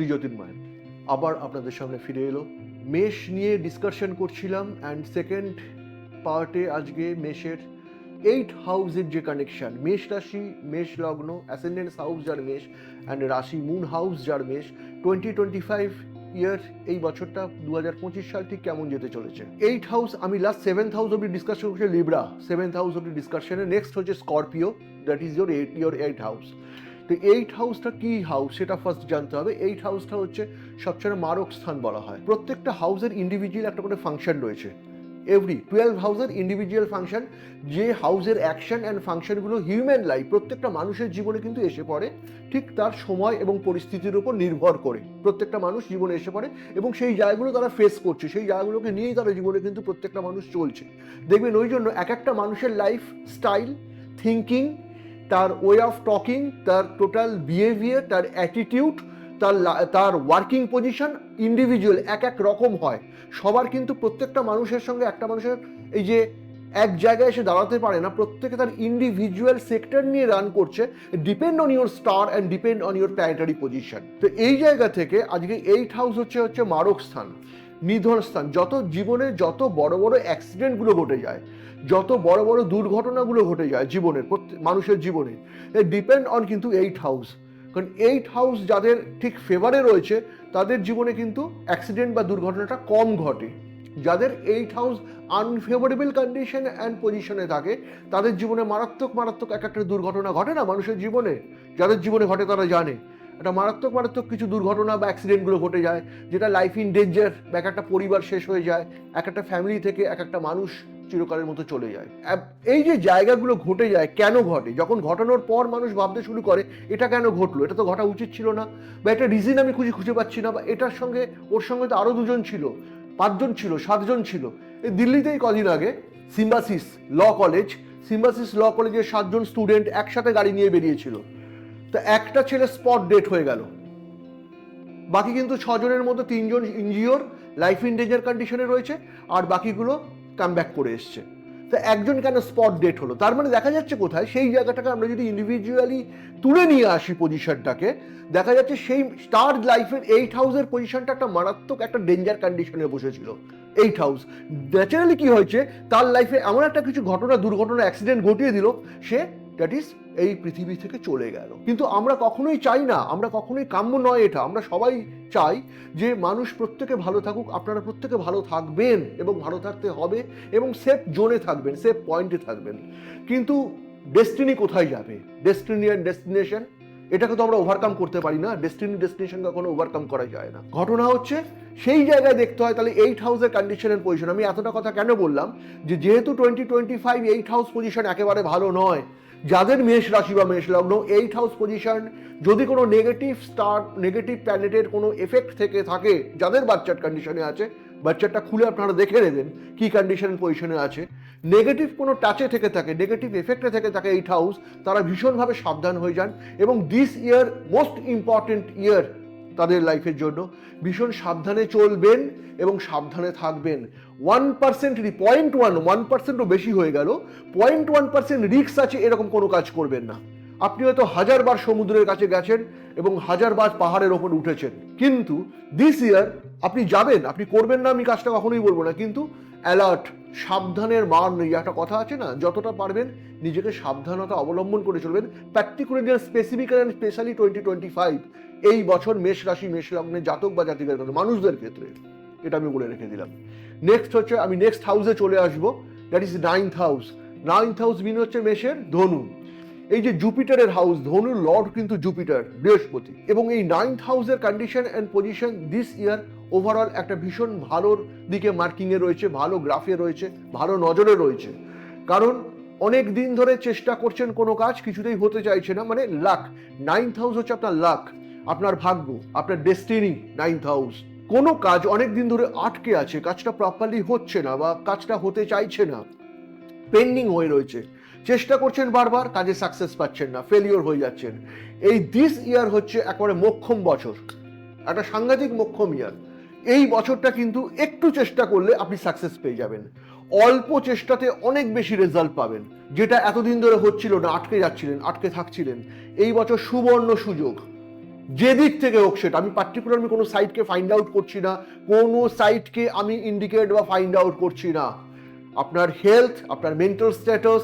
শ্রী জ্যোতির্ময় আবার আপনাদের সামনে ফিরে এলো। মেষ নিয়ে ডিসকাশন করছিলাম অ্যান্ড সেকেন্ড পার্টে আজকে মেষের এইট হাউসের যে কানেকশন মেষ রাশি, মেষ লগ্ন অ্যাসেন্ডেন্স হাউস যার মেষ অ্যান্ড রাশি মুন হাউস যার মেষ টোয়েন্টি টোয়েন্টি ফাইভ ইয়ার এই বছরটা দু হাজার পঁচিশ সাল ঠিক কেমন যেতে চলেছে? এইট হাউস আমি লাস্ট সেভেন্থ হাউস অব্দি ডিসকাশন করছি লিব্রা সেভেন্থ হাউস অব্দি ডিসকাশনে নেক্সট হচ্ছে Scorpio that is your eight your eight house তো এইট হাউসটা কি হাউস সেটা ফার্স্ট জানতে হবে। এইট হাউসটা হচ্ছে সবচেয়ে মারক স্থান বলা হয়। প্রত্যেকটা হাউসের ইন্ডিভিজুয়াল একটা করে ফাংশন রয়েছে। এভরি টুয়েলভ হাউসের ইন্ডিভিজুয়াল ফাংশন যে হাউসের অ্যাকশন অ্যান্ড ফাংশনগুলো হিউম্যান লাইফ প্রত্যেকটা মানুষের জীবনে কিন্তু এসে পড়ে। ঠিক তার সময় এবং পরিস্থিতির উপর নির্ভর করে। প্রত্যেকটা মানুষ জীবনে এসে পড়ে এবং সেই জায়গাগুলো তারা ফেস করছে। সেই জায়গাগুলোকে নিয়েই তারা জীবনে কিন্তু প্রত্যেকটা মানুষ চলছে। দেখবেন ওই জন্য এক একটা মানুষের লাইফ স্টাইল থিঙ্কিং তার ওয়ে অফ টকিং তার টোটাল বিহেভিয়ার তার অ্যাটিটিউড তার তার ওয়ার্কিং পজিশন ইন্ডিভিজুয়াল এক এক রকম হয়। সবার কিন্তু প্রত্যেকটা মানুষের সঙ্গে একটা মানুষের এই যে এক জায়গায় এসে দাঁড়াতে পারে না, প্রত্যেকে তার ইন্ডিভিজুয়াল সেক্টর নিয়ে রান করছে depend on your star and depend on your planetary position তো এই জায়গা থেকে আজকে এইট হাউস হচ্ছে হচ্ছে মারক স্থান নিধন স্থান যত জীবনে যত বড় বড় অ্যাক্সিডেন্টগুলো ঘটে যায় যত বড় বড় দুর্ঘটনাগুলো ঘটে যায় জীবনের মানুষের জীবনে ডিপেন্ড অন কিন্তু এইট হাউস কারণ এইট হাউস যাদের ঠিক ফেভারে রয়েছে, তাদের জীবনে কিন্তু অ্যাক্সিডেন্ট বা দুর্ঘটনাটা কম ঘটে। যাদের eight house unfavourable condition and পজিশনে থাকে, তাদের জীবনে মারাত্মক মারাত্মক এক একটা দুর্ঘটনা ঘটে না মানুষের জীবনে। যাদের জীবনে ঘটে তারা জানে। একটা মারাত্মক মারাত্মক কিছু দুর্ঘটনা বা অ্যাক্সিডেন্টগুলো ঘটে যায়, যেটা লাইফ ইন ডেঞ্জার বা এক একটা পরিবার শেষ হয়ে যায়, এক একটা ফ্যামিলি থেকে এক একটা মানুষ চিরকালের মতো চলে যায়। এই যে জায়গাগুলো ঘটে যায়, কেন ঘটে? যখন ঘটানোর পর মানুষ ভাবতে শুরু করে, এটা কেন ঘটলো? এটা তো ঘটা উচিত ছিল না। বা একটা রিজন আমি খুঁজে খুঁজে পাচ্ছি না, বা এটার সঙ্গে, ওর সঙ্গে তো আরও দুজন ছিল, পাঁচজন ছিল, সাতজন ছিল। এই দিল্লিতেই কদিন আগে সিম্বাসিস ল কলেজ, সিম্বাসিস ল কলেজের সাতজন স্টুডেন্ট একসাথে গাড়ি নিয়ে বেরিয়েছিল। তো একটা ছেলে স্পট ডেট হয়ে গেল। বাকি কিন্তু ছজনের মধ্যে তিনজন ইনজিওর লাইফ ইন ডেঞ্জার কন্ডিশনে রয়েছে, আর বাকিগুলো কাম ব্যাক করে এসছে। তো একজন কেন স্পট ডেট হলো? তার মানে দেখা যাচ্ছে কোথায়? সেই জায়গাটাকে আমরা যদি ইন্ডিভিজুয়ালি তুলে নিয়ে আসি পজিশনটাকে দেখা যাচ্ছে সেই স্টার লাইফের এইট হাউসের পজিশনটা একটা মারাত্মক একটা ডেঞ্জার কন্ডিশনে বসেছিল। এইট হাউস ন্যাচারালি কি হয়েছে? তার লাইফে এমন একটা কিছু ঘটনা, দুর্ঘটনা অ্যাক্সিডেন্ট ঘটিয়ে দিল। সে দ্যাট ইজ এই পৃথিবী থেকে চলে গেল। কিন্তু আমরা কখনোই চাই না, আমরা কখনোই কাম্য নয় এটা। আমরা সবাই চাই যে মানুষ প্রত্যেকে ভালো থাকুক, আপনারা প্রত্যেকে ভালো থাকবেন এবং ভালো থাকতে হবে এবং সেফ জোনে থাকবেন সেফ পয়েন্টে থাকবেন। কিন্তু ডেস্টিনি কোথায় যাবে? ডেস্টিনি অ্যান্ড ডেস্টিনেশন এটাকে তো আমরা ওভারকাম করতে পারি না। ডেস্টিনি ডেস্টিনেশন কখনো ওভারকাম করা যায় না। ঘটনা হচ্ছে, সেই জায়গায় দেখতে হয়, তাহলে এইট হাউসের কন্ডিশনের পজিশন আমি এতটা কথা কেন বললাম? যে যেহেতু twenty twenty five eight house position একেবারে ভালো নয় যাদের মেষ রাশি বা মেষ লগ্ন এইট হাউস পজিশন যদি কোনো নেগেটিভ স্টার নেগেটিভ প্ল্যানেটের কোনো এফেক্ট থেকে থাকে, যাদের বাচ্চার কন্ডিশনে আছে বাচ্চাটা খুলে আপনারা দেখে নেবেন কি কন্ডিশন পজিশনে আছে। নেগেটিভ কোনো টাচে থেকে থাকে নেগেটিভ এফেক্টে থেকে থাকে এইট হাউস তারা ভীষণভাবে সাবধান হয়ে যান এবং this year most important year তাদের লাইফের জন্য। ভীষণ সাবধানে চলবেন এবং সাবধানে থাকবেন। One percent point one one পার্সেন্টও বেশি হয়ে গেল পয়েন্ট ওয়ান পার্সেন্ট রিক্স আছে, এরকম কোনো কাজ করবেন না। আপনি হয়তো হাজারবার সমুদ্রের কাছে গেছেন এবং হাজারবার পাহাড়ের ওপর উঠেছেন। কিন্তু দিস ইয়ার আপনি যাবেন, আপনি করবেন না, আমি কাজটা কখনোই বলব না, কিন্তু অ্যালার্ট সাবধানের মান একটা কথা আছে না, যতটা পারবেন নিজেকে সাবধানতা অবলম্বন করে চলবেন। Particularly specific and specially twenty twenty five এই বছর মেষ রাশি, মেষ লগ্নে জাতক বা জাতিকার ক্ষেত্রে, মানুষদের ক্ষেত্রে। এটা আমি বলে রেখে দিলাম। নেক্সট হচ্ছে, আমি নেক্সট হাউসে চলে আসব। That is ninth house ninth house mean হচ্ছে মেষের ধনু। এই যে জুপিটারের হাউস ধনুর লর্ড কিন্তু জুপিটার বৃহস্পতি। এবং এই নাইন্থ হাউসের condition and position this year overall একটা ভীষণ ভালোর দিকে মার্কিংয়ে রয়েছে, ভালো গ্রাফে রয়েছে, ভালো নজরে রয়েছে। কারণ অনেক দিন ধরে চেষ্টা করছেন কোনো কাজ, কিছুতেই হতে চাইছে না মানে লাক নাইন্থ হাউস হচ্ছে আপনার লাক আপনার ভাগ্য, আপনার ডেস্টিনি নাইন্থ হাউস কোনো কাজ অনেক দিন ধরে আটকে আছে, কাজটা প্রপারলি হচ্ছে না বা কাজটা হতে চাইছে না। পেন্ডিং হয়ে রয়েছে। চেষ্টা করছেন বারবার, কাজে সাকসেস পাচ্ছেন না ফেলিওর হয়ে যাচ্ছেন। এই দিস ইয়ার হচ্ছে একেবারে মোক্ষম বছর, একটা সাংঘাতিক মোক্ষম ইয়ার এই বছরটা কিন্তু একটু চেষ্টা করলে আপনি সাকসেস পেয়ে যাবেন। অল্প চেষ্টাতে অনেক বেশি রেজাল্ট পাবেন, যেটা এতদিন ধরে হচ্ছিল না, আটকে যাচ্ছিলেন, আটকে থাকছিলেন। এই বছর সুবর্ণ সুযোগ। যে দিক থেকে হোক সেটা, আমি পার্টিকুলার আমি কোনো সাইটকে ফাইন্ড আউট করছি না, কোনো সাইটকে আমি ইন্ডিকেট বা ফাইন্ড আউট করছি না। আপনার হেলথ আপনার মেন্টাল স্ট্যাটাস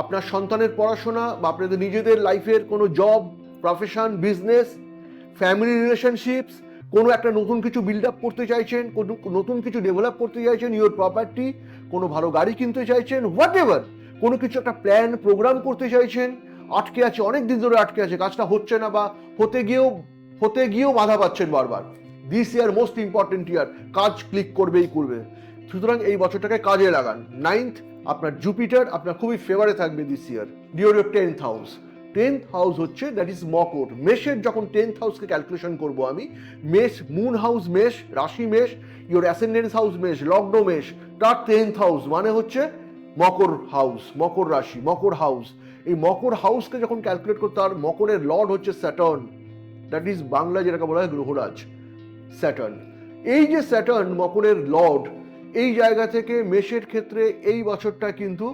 আপনার সন্তানের পড়াশোনা বা আপনাদের নিজেদের লাইফের কোনো job profession business family relationships কোনো একটা নতুন কিছু বিল্ড আপ করতে চাইছেন, কোনো নতুন কিছু ডেভেলপ করতে চাইছেন ইউর প্রপার্টি কোনো ভালো গাড়ি কিনতে চাইছেন হোয়াট এভার কোনো কিছু একটা প্ল্যান প্রোগ্রাম করতে চাইছেন, আটকে আছে অনেক দিন ধরে আটকে আছে, কাজটা হচ্ছে না বা হতে গিয়েও হতে গিয়েও বাধা পাচ্ছেন বারবার। This year most important year কাজ ক্লিক করবেই করবে। সুতরাং এই বছরটাকে কাজে লাগান। নাইন্থ আপনার জুপিটার আপনার খুবই ফেভারে থাকবে this year ডিওর your tenth house tenth house হচ্ছে দ্যাট ইজ মকর। মেষের যখন টেন্থ হাউসকে ক্যালকুলেশন করব আমি, মেষ মুন হাউস মেষ, রাশি মেষ ইওর অ্যাসেন্ডেন্স হাউস মেষ, লগ্ন মেষ, তার টেন্থ হাউস মানে হচ্ছে মকর হাউস মকর রাশি, মকর হাউস এই মকর হাউসকে যখন ক্যালকুলেট করতে আর মকরের লর্ড হচ্ছে স্যাটার্ন দ্যাট ইজ বাংলা যেটাকে বলা হয় গ্রহরাজ স্যাটার্ন এই যে স্যাটার্ন মকরের লর্ড এই জায়গা থেকে মেষের ক্ষেত্রে এই বছরটা কিন্তু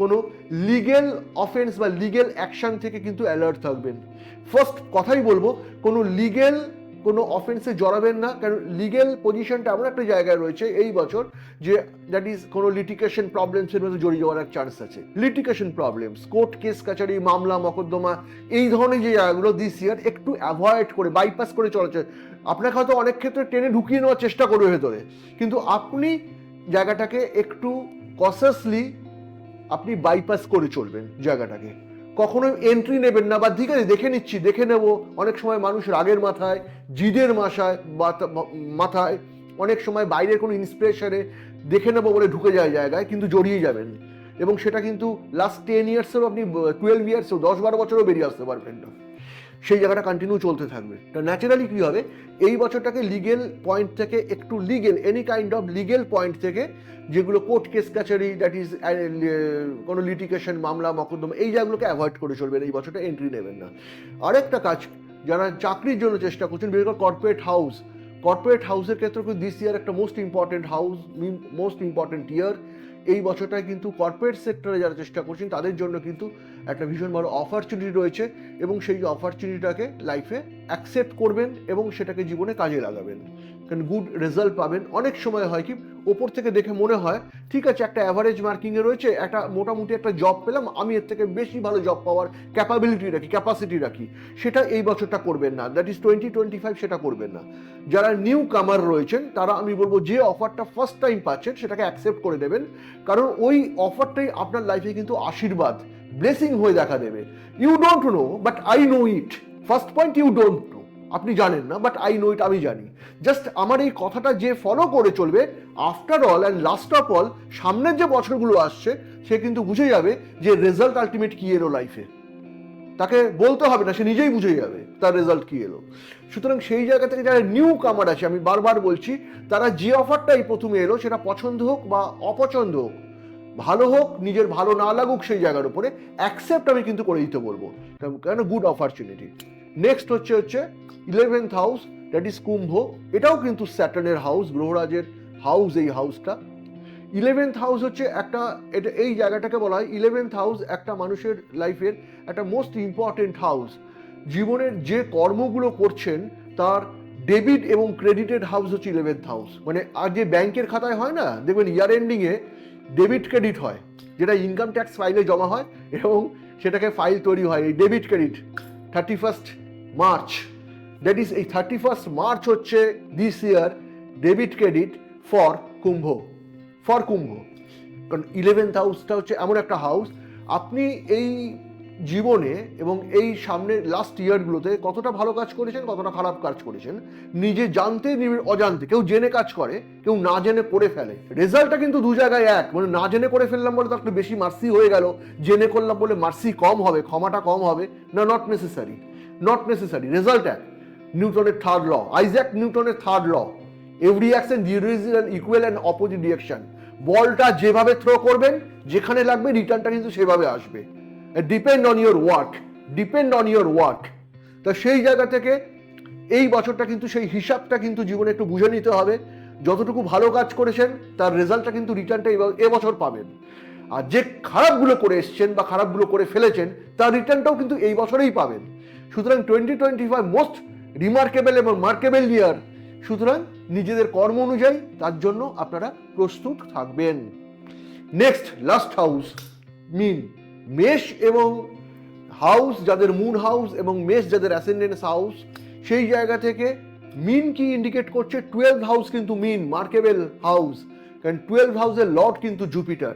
কোনো লিগেল অফেন্স বা লিগেল অ্যাকশন থেকে কিন্তু অ্যালার্ট থাকবেন। ফার্স্ট কথাই বলব, কোনো লিগেল কোনো অফেন্সে জড়াবেন না, কারণ লিগেল পজিশনটা এমন একটা জায়গায় রয়েছে এই বছর যে দ্যাট ইজ কোনো লিটিকেশন প্রবলেমসের মধ্যে জড়িয়ে যাওয়ার এক চান্স আছে। লিটিকেশন প্রবলেমস কোর্ট কেস কাছারি মামলা, মকদ্দমা, এই ধরনের যে জায়গাগুলো দিস ইয়ার একটু অ্যাভয়েড করে বাইপাস করে চলেছে। আপনাকে হয়তো অনেক ক্ষেত্রে টেনে ঢুকিয়ে নেওয়ার চেষ্টা করবে ভেতরে। কিন্তু আপনি জায়গাটাকে একটু কসাসলি আপনি বাইপাস করে চলবেন জায়গাটাকে। কখনো এন্ট্রি নেবেন না বা ঠিক আছে, দেখে নিচ্ছি, দেখে নেব। অনেক সময় মানুষ রাগের মাথায়, জিদের মাথায় মাথা- মাথায়, অনেক সময় বাইরের কোনো ইন্সপিরেশনে দেখে নেব বলে ঢুকে যায় জায়গায়, কিন্তু জড়িয়ে যাবেন। এবং সেটা কিন্তু লাস্ট টেন ইয়ার্সেও আপনি টুয়েলভ ইয়ার্সেও দশ বারো বছরও বেরিয়ে আসতে পারবেন না। সেই জায়গাটা কন্টিনিউ চলতে থাকবে। তা ন্যাচারালি কী হবে? এই বছরটাকে লিগেল পয়েন্ট থেকে একটু legal any kind of legal point থেকে যেগুলো কোর্ট কেস কাছারি দ্যাট ইজ কোনো লিটিকেশন মামলা, মকদ্দমা, এই জায়গাগুলোকে অ্যাভয়েড করে চলবেন এই বছরটা এন্ট্রি নেবেন না। আরেকটা কাজ, যারা চাকরির জন্য চেষ্টা করছেন, বিশেষ করে কর্পোরেট হাউস কর্পোরেট হাউসের ক্ষেত্রে দিস ইয়ার একটা most important house most important year এই বছরটায় কিন্তু কর্পোরেট সেক্টরে যারা চেষ্টা করছেন, তাদের জন্য কিন্তু একটা ভীষণ বড় অপরচুনিটি রয়েছে এবং সেই অপরচুনিটিটাকে লাইফে অ্যাকসেপ্ট করবেন এবং সেটাকে জীবনে কাজে লাগাবেন। কারণ গুড রেজাল্ট পাবেন। অনেক সময় হয় কি, ওপর থেকে দেখে মনে হয়, ঠিক আছে, একটা অ্যাভারেজ মার্কিংয়ে রয়েছে, একটা মোটামুটি একটা জব পেলাম, আমি এর থেকে বেশি ভালো জব পাওয়ার ক্যাপাবিলিটি রাখি ক্যাপাসিটি রাখি। সেটা এই বছরটা করবেন না। That is twenty twenty five সেটা করবেন না। যারা নিউ কামার রয়েছেন, তারা আমি বলব যে অফারটা ফার্স্ট টাইম পাচ্ছেন, সেটাকে অ্যাকসেপ্ট করে দেবেন। কারণ ওই অফারটাই আপনার লাইফে কিন্তু আশীর্বাদ ব্লেসিং হয়ে দেখা দেবে। You don't know but I know it first point you don't আপনি জানেন না বাট আই নো ইট আমি জানি। জাস্ট আমার এই কথাটা যে ফলো করে চলবে after all and last of all সামনের যে বছরগুলো আসছে, সে কিন্তু বুঝে যাবে যে রেজাল্ট আলটিমেট কী এলো লাইফে তাকে বলতে হবে না, সে নিজেই বুঝে যাবে তার রেজাল্ট কী এলো। সুতরাং সেই জায়গা থেকে যারা নিউ কামার আছে, আমি বারবার বলছি, তারা যে অফারটাই প্রথমে এলো, সেটা পছন্দ হোক বা অপছন্দ হোক, ভালো হোক, নিজের ভালো না লাগুক সেই জায়গার উপরে অ্যাকসেপ্ট আমি কিন্তু করে দিতে বলব। কেন গুড অপরচুনিটি নেক্সট হচ্ছে হচ্ছে ইলেভেন্থ হাউস দ্যাট ইজ কুম্ভ। এটাও কিন্তু স্যাটার্নের হাউস গ্রহরাজের হাউস এই হাউসটা ইলেভেন্থ হাউস হচ্ছে একটা, এটা, এই জায়গাটাকে বলা হয় ইলেভেন্থ হাউস একটা মানুষের লাইফের একটা মোস্ট ইম্পর্টেন্ট হাউস জীবনের যে কর্মগুলো করছেন, তার ডেবিট এবং ক্রেডিটেড হাউস হচ্ছে ইলেভেন্থ হাউস মানে আর যে ব্যাংকের খাতায় হয় না, দেখবেন ইয়ার এন্ডিংয়ে ডেবিট ক্রেডিট হয়। যেটা ইনকাম ট্যাক্স ফাইলে জমা হয় এবং সেটাকে ফাইল তৈরি হয়, এই debit credit thirty first March that is এই থার্টি ফার্স্ট মার্চ হচ্ছে this year debit credit for Kumbh for কুম্ভ কারণ ইলেভেন্থ হাউসটা হচ্ছে এমন একটা হাউস আপনি এই জীবনে এবং এই সামনের লাস্ট ইয়ারগুলোতে কতটা ভালো কাজ করেছেন, কতটা খারাপ কাজ করেছেন, নিজে জানতে অজান্তে, কেউ জেনে কাজ করে, কেউ না জেনে করে ফেলে। রেজাল্টটা কিন্তু দু জায়গায় এক মানে না জেনে করে ফেললাম বলে তো একটু বেশি মার্সি হয়ে গেল, জেনে করলাম বলে মার্সি কম হবে, ক্ষমাটা কম হবে, না not necessary not necessary result এক নিউটনের থার্ড ল আইজ্যাক নিউটনের third law every action there is an equal and opposite direction বলটা যেভাবে থ্রো করবেন, যেখানে লাগবে রিটার্নটা কিন্তু সেভাবে আসবে। Depend on your work depend on your work তা সেই জায়গা থেকে এই বছরটা কিন্তু সেই হিসাবটা কিন্তু জীবনে একটু বুঝে নিতে হবে। যতটুকু ভালো কাজ করেছেন, তার রেজাল্টটা কিন্তু রিটার্নটা এবছর পাবেন। আর যে খারাপগুলো করে এসছেন বা খারাপগুলো করে ফেলেছেন, তার রিটার্নটাও কিন্তু এই বছরেই পাবেন। সুতরাং twenty twenty five most remarkable এবং মার্কেবল ইয়ার সুতরাং নিজেদের কর্ম অনুযায়ী তার জন্য আপনারা প্রস্তুত থাকবেন। নেক্সট লাস্ট হাউস মিন মেষ এবং হাউস, যাদের মুন হাউস এবং মেষ, যাদের অ্যাসেন্ডেন্স হাউস সেই জায়গা থেকে মিন কি ইন্ডিকেট করছে? টুয়েলভ হাউস কিন্তু মিন মার্কেবেল হাউস কারণ টুয়েলভ হাউসের লর্ড কিন্তু জুপিটার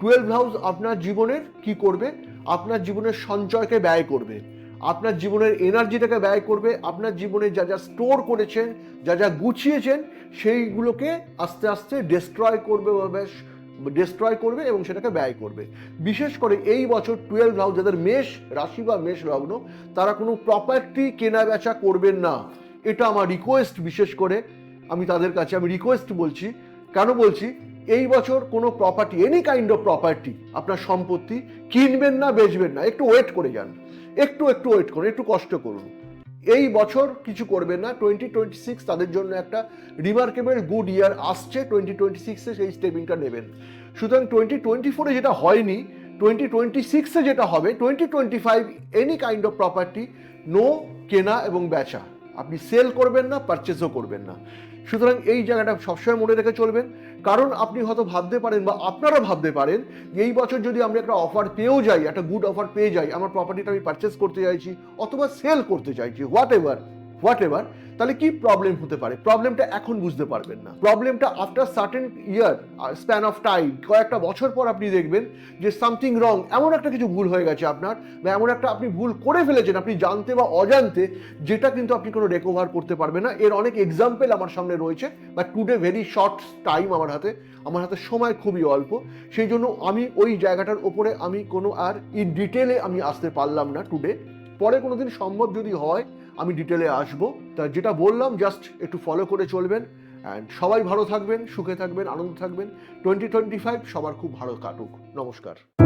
টুয়েলভ হাউস আপনার জীবনের কি করবে? আপনার জীবনের সঞ্চয়কে ব্যয় করবে। আপনার জীবনের এনার্জিটাকে ব্যয় করবে। আপনার জীবনে যা যা স্টোর করেছেন, যা যা গুছিয়েছেন, সেইগুলোকে আস্তে আস্তে ডিস্ট্রয় করবে বা ডিস্ট্রয় করবে এবং সেটাকে ব্যয় করবে। বিশেষ করে এই বছর টুয়েলভ হাউস যাদের মেষ রাশি বা মেষ লগ্ন, তারা কোনো প্রপার্টি কেনা বেচা করবেন না। এটা আমার রিকোয়েস্ট বিশেষ করে। আমি তাদের কাছে আমি রিকোয়েস্ট বলছি। কেন বলছি? এই বছর কোনো property any kind of property আপনার সম্পত্তি কিনবেন না, বেচবেন না। একটু ওয়েট করে যান। একটু একটু ওয়েট করুন। একটু কষ্ট করুন। এই বছর কিছু করবেন না। টোয়েন্টি টোয়েন্টি সিক্স তাদের জন্য একটা রিমার্কেবল গুড ইয়ার আসছে। টোয়েন্টি টোয়েন্টি সিক্সে সেই স্টেপিংটা নেবেন। সুতরাং টোয়েন্টি টোয়েন্টি ফোরে যেটা হয়নি টোয়েন্টি টোয়েন্টি সিক্সে যেটা হবে twenty twenty five any kind of property no কেনা এবং বেচা। আপনি সেল করবেন না পারচেসও করবেন না। সুতরাং এই জায়গাটা সবসময় মনে রেখে চলবেন। কারণ আপনি হয়তো ভাবতে পারেন বা আপনারা ভাবতে পারেন যে এই বছর যদি আমরা একটা অফার পেয়েও যাই, একটা গুড অফার পেয়ে যাই, আমার প্রপার্টিটা আমি পারচেস করতে চাইছি অথবা সেল করতে চাইছি হোয়াট এভার হোয়াট এভার তাহলে কি প্রবলেম হতে পারে? প্রবলেমটা এখন বুঝতে পারবেন না। প্রবলেমটা after certain year span of time কয়েকটা বছর পর আপনি দেখবেন যে সামথিং রং এমন একটা কিছু ভুল হয়ে গেছে আপনার, বা এমন একটা আপনি ভুল করে ফেলেছেন, আপনি জানতে বা অজান্তে, যেটা কিন্তু আপনি কোনো রেকভার করতে পারবেন না। এর অনেক এক্সাম্পল আমার সামনে রয়েছে বা টুডে ভেরি শর্ট টাইম আমার হাতে। আমার হাতে সময় খুবই অল্প। সেই জন্য আমি ওই জায়গাটার ওপরে আমি কোনো আর ইন ডিটেলে আমি আসতে পারলাম না টুডে পরে কোনো দিন সম্ভব যদি হয় আমি ডিটেলে আসব। তা যেটা বললাম জাস্ট একটু ফলো করে চলবেন। অ্যান্ড সবাই ভালো থাকবেন, সুখে থাকবেন, আনন্দ থাকবেন। টোয়েন্টি টোয়েন্টি ফাইভ সবার খুব ভালো কাটুক। নমস্কার।